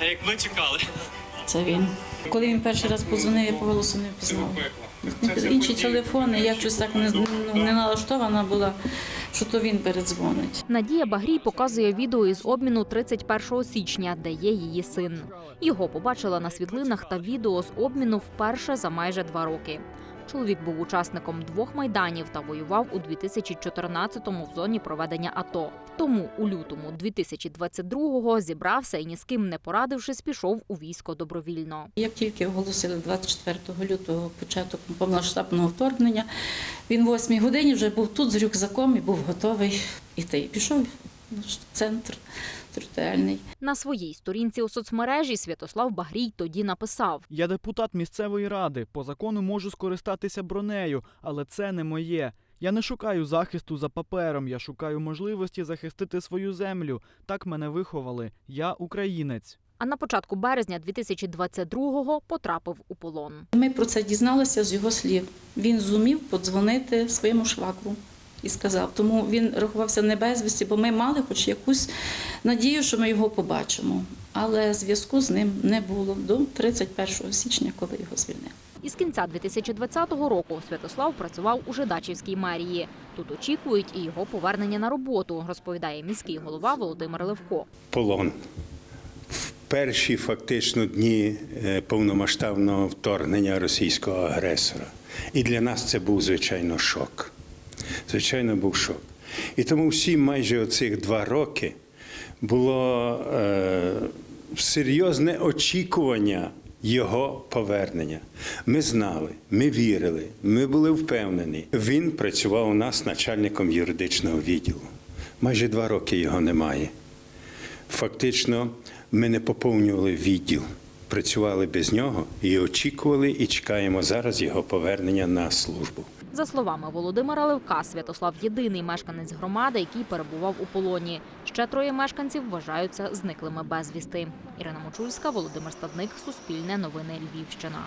А як ми чекали? Це він. Коли він перший раз подзвонив, я по голосу не впізнала. Інші телефони, я щось так не, ну, не налаштована була, що то він передзвонить. Надія Багрій показує відео із обміну 31 січня, де є її син. Його побачила на світлинах та відео з обміну вперше за майже два роки. Чоловік був учасником двох майданів та воював у 2014-му в зоні проведення АТО. Тому у лютому 2022-го зібрався і ні з ким не порадившись, пішов у військо добровільно. Як тільки оголосили 24 лютого початок повномасштабного вторгнення, він в 8 годині вже був тут з рюкзаком і був готовий іти. Пішов наш центр територіальний. На своїй сторінці у соцмережі Святослав Багрій тоді написав: Я депутат місцевої ради. По закону можу скористатися бронею, але це не моє. Я не шукаю захисту за папером, я шукаю можливості захистити свою землю. Так мене виховали. Я українець. А на початку березня 2022-го потрапив у полон. Ми про це дізналися з його слів. Він зумів подзвонити своєму швакру і сказав. Тому він рахувався не безвісті, бо ми мали хоч якусь надію, що ми його побачимо. Але зв'язку з ним не було до 31 січня, коли його звільнили. Із кінця 2020 року Святослав працював у Жидачівській мерії. Тут очікують і його повернення на роботу, розповідає міський голова Володимир Левко. полон. В перші фактично дні е, повномасштабного вторгнення російського агресора. І для нас це був, звичайно, шок. Звичайно, був шок. І тому всі майже оцих два роки було е, серйозне очікування його повернення. Ми знали, ми вірили, ми були впевнені. Він працював у нас начальником юридичного відділу. Майже два роки його немає. Фактично, ми не поповнювали відділ, працювали без нього і очікували, і чекаємо зараз його повернення на службу. За словами Володимира Левка, Святослав єдиний мешканець громади, який перебував у полоні. Ще троє мешканців вважаються зниклими безвісти. Ірина Мочульська, Володимир Стадник, Суспільне новини Львівщина.